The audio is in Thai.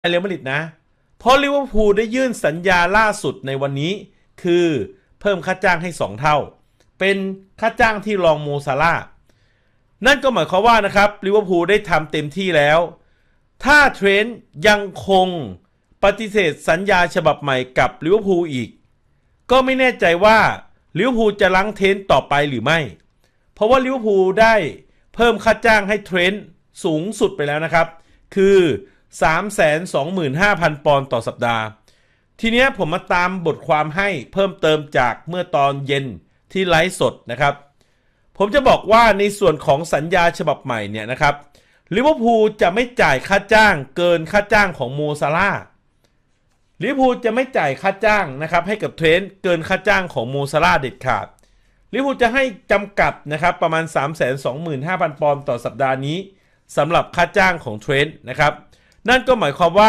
เรอัลมาดริดนะ เพราะลิเวอร์พูลได้ยื่นสัญญาล่าสุดในวันนี้ คือเพิ่มค่าจ้างให้ 2 เท่า เป็นค่าจ้างที่รองโมซาร่านั่นก็หมายความว่านะครับลิเวอร์พูลได้ทำเต็มที่แล้ว ถ้าเทรนต์ยังคงปฏิเสธสัญญาฉบับใหม่กับลิเวอร์พูลอีก ก็ไม่แน่ใจว่าลิเวอร์พูลจะลังเทรนต์ต่อไปหรือไม่ เพราะว่าลิเวอร์พูลได้เพิ่มค่าจ้างให้เทรนต์สูงสุดไปแล้วนะครับ คือ 325,000 ปอนด์ต่อสัปดาห์ ทีเนี้ยผมมาตามบทความให้เพิ่มเติมจากเมื่อตอนเย็นที่ไลฟ์สดนะครับ ผมจะบอกว่าในส่วนของสัญญาฉบับใหม่เนี่ยนะครับลิเวอร์พูลจะไม่จ่ายค่าจ้างเกินค่าจ้างของโมซาร่าลิเวอร์พูลจะไม่จ่ายค่าจ้างนะครับให้กับเทรนต์เกินค่าจ้างของโมซาร่าเด็ดขาดลิเวอร์พูลจะให้จำกัดนะครับประมาณ 325,000 ปอนด์ต่อสัปดาห์นี้สำหรับค่าจ้างของเทรนต์นะครับ นั่นก็หมายความว่า